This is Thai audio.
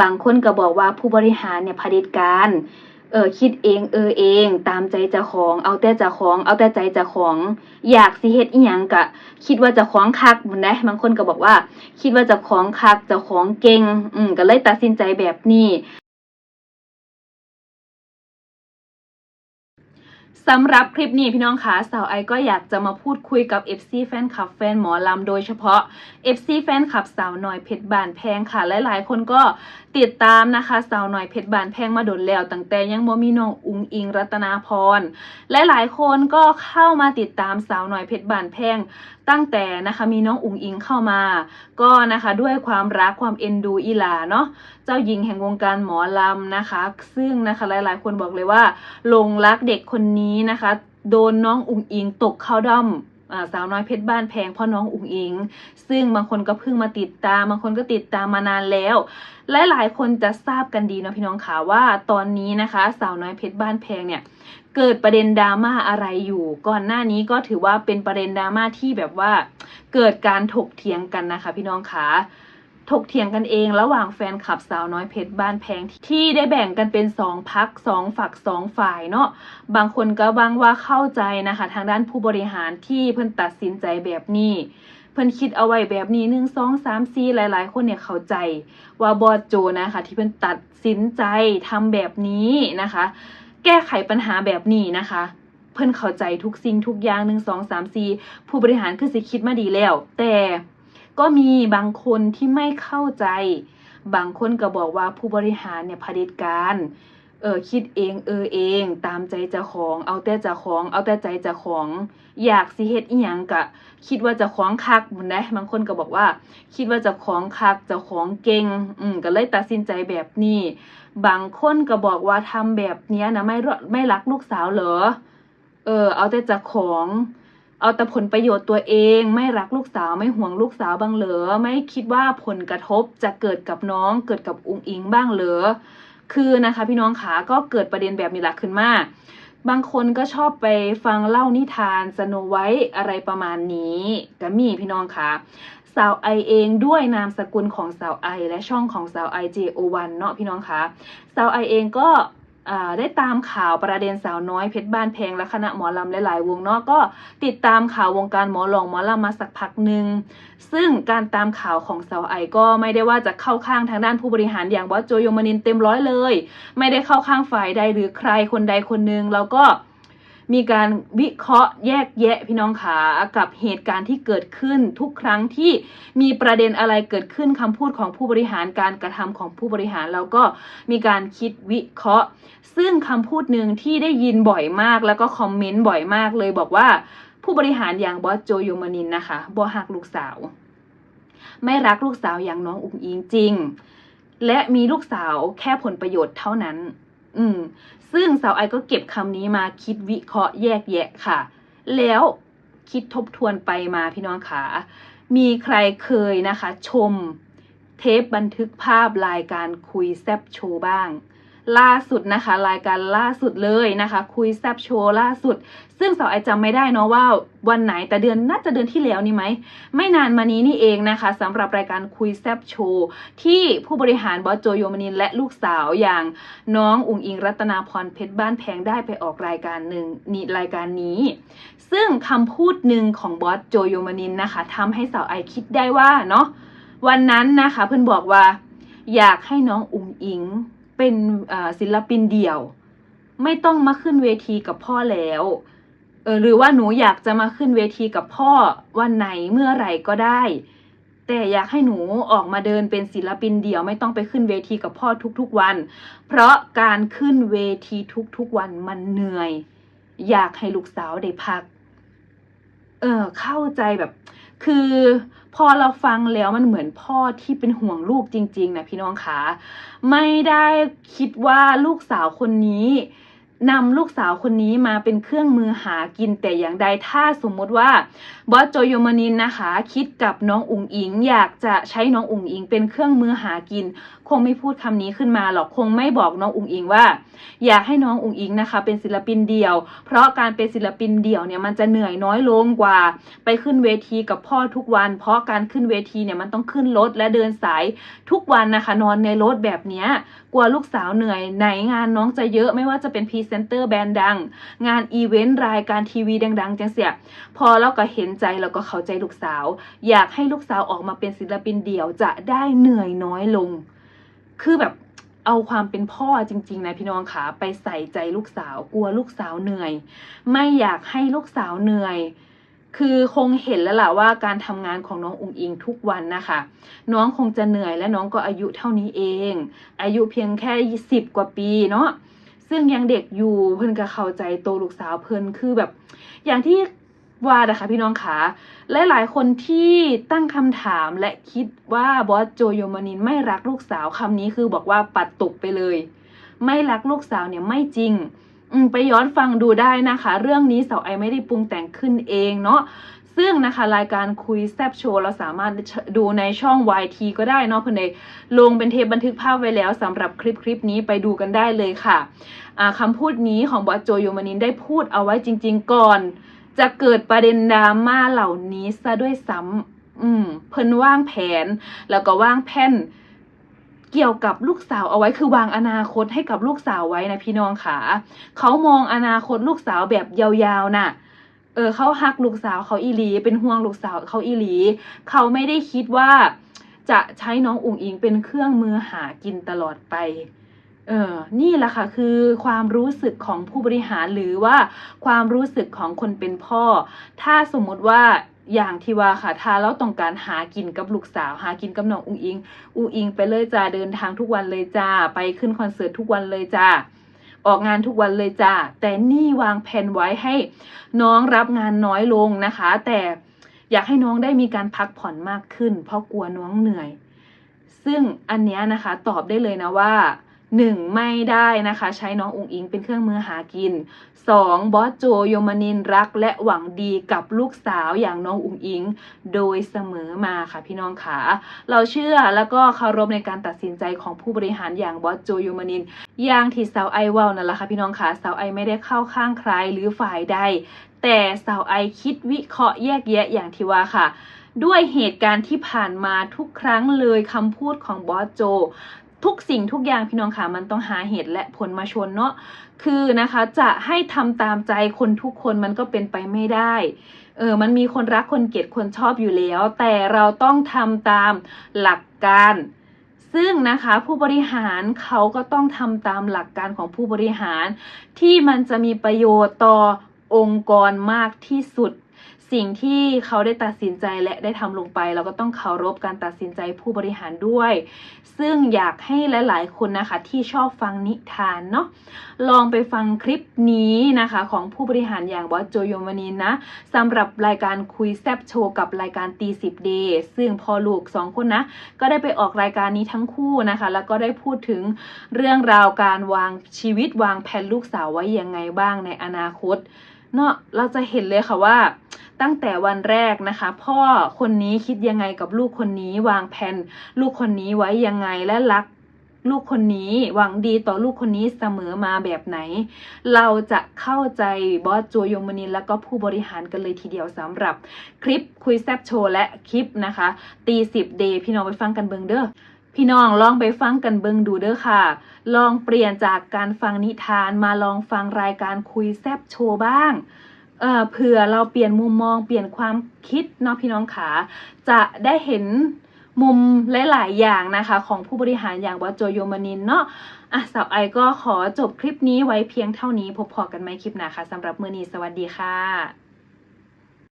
บางคนก็บอกว่าผู้บริหารเนี่ยเผด็จการเออคิดเองเออเองตามใจเจ้าของ เอาแต่เจ้าของ เอาแต่ใจเจ้าของ อยากสิเฮ็ดอีหยังก็คิดว่าเจ้าของคักหมันนะบางคนก็บอกว่า คิดว่าเจ้าของคักเจ้าของเก่ง อืมก็เลยตัดสินใจแบบนี้สำหรับคลิปนี้พี่น้องคะสาวไอก็อยากจะมาพูดคุยกับ FC แฟนคลับแฟนหมอลำโดยเฉพาะ FC แฟนคลับสาวหน่อยเพชรบานแพงค่ะ หลายๆ คนก็ ติดตามนะคะสาวหน่อยเพชรบานแพงมาโดนแล้วตั้งแต่ยังบ่มีน้องอุงอิงรัตนาพรและหลายคนก็เข้ามาติดตามสาวหน่อยเพชรบานแพงตั้งแต่นะคะมีน้องอุงอิงเข้ามา ก็นะคะด้วยความรักความเอ็นดูอีหลาเนาะเจ้าหญิงแห่งวงการหมอลำนะคะ ซึ่งนะคะหลายๆ คนบอกเลยว่าหลงรักเด็กคนนี้นะคะ โดนน้องอุงอิงตกเข้าด้อม สาวน้อยเพชรบ้านแพงพ่อน้องอุงอิง ซึ่งบางคนก็เพิ่งมาติดตามบางคนก็ติดตามมานานแล้ว และหลายคนจะทราบกันดีนะพี่น้องค่ะว่าตอนนี้นะคะ สาวน้อยเพชรบ้านแพงเนี่ยเกิดประเด็นดราม่าอะไรอยู่ ก่อนหน้านี้ก็ถือว่าเป็นประเด็นดราม่าที่แบบว่า เกิดการถกเถียงกันนะคะ พี่น้องค่ะ ถกเถียงกันเองระหว่างแฟนคลับสาวน้อยเพชรบ้านแพงที่ได้แบ่งกันเป็นสองพักสองฝักสองฝ่ายเนาะบางคนก็บางว่าเข้าใจนะคะ ทางด้านผู้บริหารที่เพิ่นตัดสินใจแบบนี้เพิ่นคิดเอาไว้แบบนี้หนึ่งสองสามสี่หลาย ๆ คนเนี่ยเข้าใจ ว่าบอสโจนะคะ ที่เพิ่นตัดสินใจทำแบบนี้นะคะ แก้ไขปัญหาแบบนี้นะคะ เพิ่นเข้าใจทุกสิ่งทุกอย่างหนึ่งสองสามสี่ผู้บริหารคือสิคิดมาดีแล้ว แต่ ก็มีบางคนที่ไม่เข้าใจ บางคนก็บอกว่าผู้บริหารเนี่ยเผด็จการเออคิดเองเออเองตามใจเจ้าของเอาแต่เจ้าของเอาแต่ใจเจ้าของ อยากสิเฮ็ดอีหยังกะ คิดว่าเจะของคักหมันะบางคนก็บอกว่า คิดว่าเจะของคักเจะของเก่งอืมก็เลยตัดสินใจแบบนี้ บางคนก็บอกว่าทำแบบเนี้ยนะไม่รไม่รักลูกสาวเหรอเออเอาแต่เจะของ เอาแต่ผลประโยชน์ตัวเองไม่รักลูกสาวไม่ห่วงลูกสาวบ้างเหรอไม่คิดว่าผลกระทบจะเกิดกับน้อง เกิดกับอุงอิงบ้างเหรอคือนะคะพี่น้องขาก็เกิดประเด็นแบบนี้หละขึ้นมาบางคนก็ชอบไปฟังเล่านิทานสโนไว้อะไรประมาณนี้ก็มีพี่น้องค่ะสาวไอเองด้วยนามสกุลของสาวไอและช่องของสาวไอ JO1 เนาะพี่น้องคะสาวไอเองก็ ได้ตามข่าวประเด็นสาวน้อยเพชรบ้านแพงและคณะหมอลำหลายๆวงเนาะก็ติดตามข่าววงการหมอหลองหมอลำมาสักพักหนึ่งซึ่งการตามข่าวของสาวไอก็ไม่ได้ว่าจะเข้าข้างทางด้านผู้บริหารอย่างบอสโจโยมานินเต็มร้อยเลย ไม่ได้เข้าข้างฝ่ายใดหรือใครคนใดคนหนึ่งแล้วก็ มีการวิเคราะห์แยกแยะพี่น้องขากับเหตุการณ์ที่เกิดขึ้นทุกครั้งที่มีประเด็นอะไรเกิดขึ้นคำพูดของผู้บริหารการกระทำของผู้บริหารแล้วก็มีการคิดวิเคราะห์ ซึ่งคำพูดหนึ่งที่ได้ยินบ่อยมากแล้วก็คอมเมนต์บ่อยมากเลยบอกว่าผู้บริหารอย่างบอสโจโยมานินนะคะบอหักลูกสาว ไม่รักลูกสาวอย่างน้องอุ๋งอิงจริง และมีลูกสาวแค่ผลประโยชน์เท่านั้น อืม ซึ่งสาวไอก็เก็บคำนี้มาคิดวิเคราะห์แยกแยะค่ะ แล้วคิดทบทวนไปมาพี่น้องขามีใครเคยนะคะ ชมเทปบันทึกภาพรายการคุยแซบโชว์บ้าง ล่าสุดนะคะ รายการล่าสุดเลยนะคะ คุยแซบโชว์ล่าสุด ซึ่งสาวไอจำไม่ได้เนาะว่าวันไหนแต่เดือนน่าจะเดือนที่แล้วนี่ไหม ไม่นานมานี้นี่เองนะคะสำหรับรายการคุยแซบโชว์ ที่ผู้บริหารบอสโจโยมนินและลูกสาวอย่างน้องอุงอิงรัตนาพรเพชรบ้านแพงได้ไปออกรายการหนึ่งนี่รายการนี้ ซึ่งคำพูดหนึ่งของบอสโจโยมนินนะคะทำให้สาวไอคิดได้ว่าเนาะวันนั้นนะคะเพื่อนบอกว่า อยากให้น้องอุงอิง เป็นศิลปินเดี่ยว ไม่ต้องมาขึ้นเวทีกับพ่อแล้วเออหรือว่าหนูอยากจะมาขึ้นเวทีกับพ่อวันไหนเมื่อไหร่ก็ได้ แต่อยากให้หนูออกมาเดินเป็นศิลปินเดี่ยวไม่ต้องไปขึ้นเวทีกับพ่อทุกๆวัน เพราะการขึ้นเวทีทุกๆวันมันเหนื่อย อยากให้ลูกสาวได้พัก เออเข้าใจแบบ คือพอเราฟังแล้วมันเหมือนพ่อที่เป็นห่วงลูกจริง ๆ นะพี่น้องคะไม่ได้คิดว่าลูกสาวคนนี้ นำลูกสาวคนนี้มาเป็นเครื่องมือหากินแต่อย่างใดถ้าสมมติว่าบอสโจโยมานินนะคะ คิดกับน้องอุ๋งอิง อยากจะใช้น้องอุ๋งอิง เป็นเครื่องมือหากิน คงไม่พูดคำนี้ขึ้นมาหรอกคงไม่บอกน้องอุ๋งอิงว่า อยากให้น้องอุ๋งอิงนะคะ เป็นศิลปินเดี่ยว เพราะการเป็นศิลปินเดี่ยวเนี่ยมันจะเหนื่อยน้อยลงกว่า ไปขึ้นเวทีกับพ่อทุกวัน เพราะการขึ้นเวทีเนี่ยมันต้องขึ้นรถและเดินสายทุกวันนะคะ นอนในรถแบบนี้กลัวลูกสาวเหนื่อยไหนงานน้องจะเยอะไม่ว่าจะเป็นพรีเซนเตอร์แบรนด์ดัง งานอีเวนต์รายการทีวีดังๆจังเสียพอเราก็เห็นใจแล้วก็เข้าใจลูกสาว อยากให้ลูกสาวออกมาเป็นศิลปินเดี่ยวจะได้เหนื่อยน้อยลง คือแบบเอาความเป็นพ่อจริงๆนะพี่น้องขาไปใส่ใจลูกสาวกลัวลูกสาวเหนื่อย ไม่อยากให้ลูกสาวเหนื่อยคือคงเห็นแล้วล่ะว่าการทำงานของน้องอุงอิงทุกวันนะคะ น้องคงจะเหนื่อยและน้องก็อายุเท่านี้เอง อายุเพียงแค่สิบกว่าปีเนาะ ซึ่งยังเด็กอยู่เพิ่นก็เข้าใจโตลูกสาวเพิ่นคือแบบ อย่างที่ว่านะคะพี่น้องขาและหลายคนที่ตั้งคำถามและคิดว่าบอสโจโยมานินไม่รักลูกสาวคำนี้คือบอกว่าปัดตกไปเลย ไม่รักลูกสาวเนี่ยไม่จริงไปย้อนฟังดูได้นะคะ เรื่องนี้สาวไอไม่ได้ปรุงแต่งขึ้นเองเนาะ ซึ่งนะคะรายการคุยแซบโชว์เราสามารถดูในช่อง YT ก็ได้เนาะเพื่อนเลยลงเป็นเทปบันทึกภาพไว้แล้วสำหรับคลิปคลิปนี้ไปดูกันได้เลยค่ะอ่าคำพูดนี้ของบอสโจโยมานินได้พูดเอาไว้จริง ๆ ก่อน จะเกิดประเด็นดราม่าเหล่านี้ซะด้วยซ้ำอืมเพิ่นว่างแผน แล้วก็ว่างแผนเกี่ยวกับลูกสาวเอาไว้คือวางอนาคตให้กับลูกสาวไว้นะพี่น้องค่ะเขามองอนาคตลูกสาวแบบยาวๆน่ะ เออเขาฮักลูกสาวเขาอีหลี เป็นห่วงลูกสาวเขาอีหลี เขาไม่ได้คิดว่าจะใช้น้องอุ๋งอิงเป็นเครื่องมือหากินตลอดไปเออนี่แหละค่ะคือความรู้สึกของผู้บริหารหรือว่าความรู้สึกของคนเป็นพ่อ ถ้าสมมติว่าอย่างที่ว่าค่ะถ้าเราต้องการหากินกับลูกสาว หากินกับน้องอุงอิงอุงอิงไปเลยจ้าเดินทางทุกวันเลยจ้าไปขึ้นคอนเสิร์ตทุกวันเลยจ้า ออกงานทุกวันเลยจ้าแต่นี่วางแผนไว้ให้น้องรับงานน้อยลงนะคะ แต่อยากให้น้องได้มีการพักผ่อนมากขึ้น เพราะกลัวน้องเหนื่อย ซึ่งอันเนี้ยนะคะตอบได้เลยนะว่า หนึ่งไม่ได้นะคะ ใช้น้องอุงอิงเป็นเครื่องมือหากินสองบอสโจโยมานินรักและหวังดีกับลูกสาวอย่างน้องอุงอิง โดยเสมอมาค่ะพี่น้องขาเราเชื่อแล้วก็เคารพในการตัดสินใจของผู้บริหารอย่างบอสโจโยมานินอย่างที่สาวไอว่านั่นแหละค่ะพี่น้องขาสาวไอไม่ได้เข้าข้างใครหรือฝ่ายใด แต่สาวไอคิดวิเคราะห์แยกแยะอย่างที่ว่าค่ะด้วยเหตุการณ์ที่ผ่านมาทุกครั้งเลยคำพูดของบอสโจ ทุกสิ่งทุกอย่างพี่น้องค่ะมันต้องหาเหตุและผลมาชนเนาะคือนะคะจะให้ทำตามใจคนทุกคนมันก็เป็นไปไม่ได้เออมันมีคนรักคนเกลียดคนชอบอยู่แล้ว แต่เราต้องทำตามหลักการ ซึ่งนะคะผู้บริหารเขาก็ต้องทำตามหลักการของผู้บริหาร ที่มันจะมีประโยชน์ต่อองค์กรมากที่สุด สิ่งที่เขาได้ตัดสินใจและได้ทำลงไป เราก็ต้องเคารพการตัดสินใจผู้บริหารด้วย ซึ่งอยากให้หลาย ๆ คนนะคะที่ชอบฟังนิทานเนาะลองไปฟังคลิปนี้นะคะ ของผู้บริหารอย่างบอสโจโยมานินนะสำหรับรายการคุยแซบโชว์กับรายการตีสิบเดย์ซึ่งพอลูกสองคนนะ ก็ได้ไปออกรายการนี้ทั้งคู่นะคะ แล้วก็ได้พูดถึงเรื่องราวการวางชีวิตวางแผนลูกสาวไว้ยังไงบ้างในอนาคตเนาะเราจะเห็นเลยค่ะว่า ตั้งแต่วันแรกนะคะ พ่อคนนี้คิดยังไงกับลูกคนนี้ วางแผนลูกคนนี้ไว้ยังไงและรักลูกคนนี้หวังดีต่อลูกคนนี้เสมอมาแบบไหน เราจะเข้าใจบอสโจโยมนินแล้วก็ผู้บริหารกันเลยทีเดียวสำหรับคลิปคุยแซบโชว์และคลิปนะคะ ตีสิบเดย์พี่น้องไปฟังกันเบิงเด้อพี่น้องลองไปฟังกันเบิงดูเด้อค่ะ ลองเปลี่ยนจากการฟังนิทานมาลองฟังรายการคุยแซบโชว์บ้าง เผื่อเราเปลี่ยนมุมมองเปลี่ยนความคิดเนาะพี่น้องขาจะได้เห็นมุมหลาย ๆ อย่างนะคะ ของผู้บริหารอย่างวัจโจโยมานินเนาะอะสาวไอก็ขอจบคลิปนี้ไว้เพียงเท่านี้พบพอกันไหมคลิปหน้าค่ะสำหรับมือนีสวัสดีค่ะ